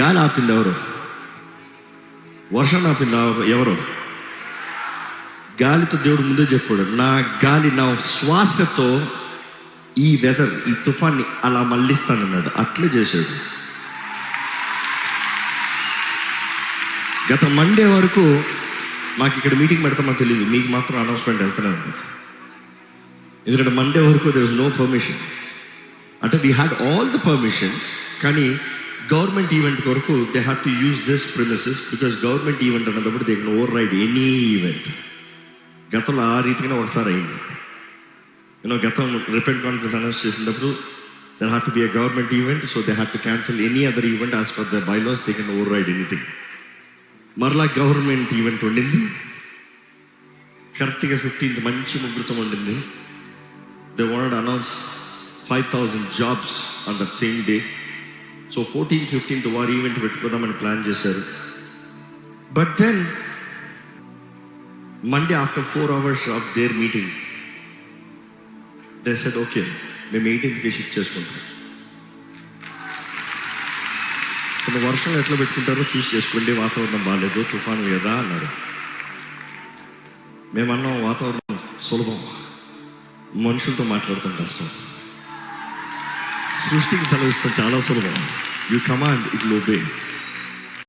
గాలి ఆపింది ఎవరు వర్షం ఆపింది ఎవరు గాలితో దేవుడు ముందే చెప్పాడు నా గాలి నా శ్వాసతో ఈ వెదర్ ఈ తుఫాన్ని అలా మళ్ళిస్తానన్నాడు అట్లే చేశాడు గత మండే వరకు మాకు ఇక్కడ మీటింగ్ పెడతామో తెలియదు మీకు మాత్రం అనౌన్స్మెంట్ వెళ్తున్నాను ఎందుకంటే మండే వరకు దర్ ఇస్ నో పర్మిషన్ అంటే we had all the permissions కానీ గవర్నమెంట్ ఈవెంట్ కొరకు they have to use this premises because government event అన్నప్పుడు they can override any event గతంలో ఆ రీతిగానే ఒకసారి అయింది. యూనో గతం రిపెంట్ కాన్ఫరెన్స్ అనౌన్స్ చేసినప్పుడు there have to be a government event so they have to cancel any other event as per the bylaws they can override anything మరలా government event ఉండింది కరెక్ట్గా ఫిఫ్టీన్త్ మంచి ముహూర్తం ఉండింది they want announce five thousand jobs on that same day so fourteen fifteenth వారు event పెట్టుకుందామని plan చేశారు. But then Monday after four hours of their meeting they said okay మేము ఎయిటీన్త్కి షిఫ్ట్ చేసుకుంటాం. కొన్ని వర్షం ఎట్లా పెట్టుకుంటారో చూసి చేసుకోండి వాతావరణం బాగాలేదు తుఫాను కదా అన్నారు. మేమన్నాం వాతావరణం సులభం. మనుషులతో మాట్లాడతాం కష్టం. సృష్టికి సెలవిస్తాం చాలా సులభం యూ కమాండ్ ఇట్ ఓబే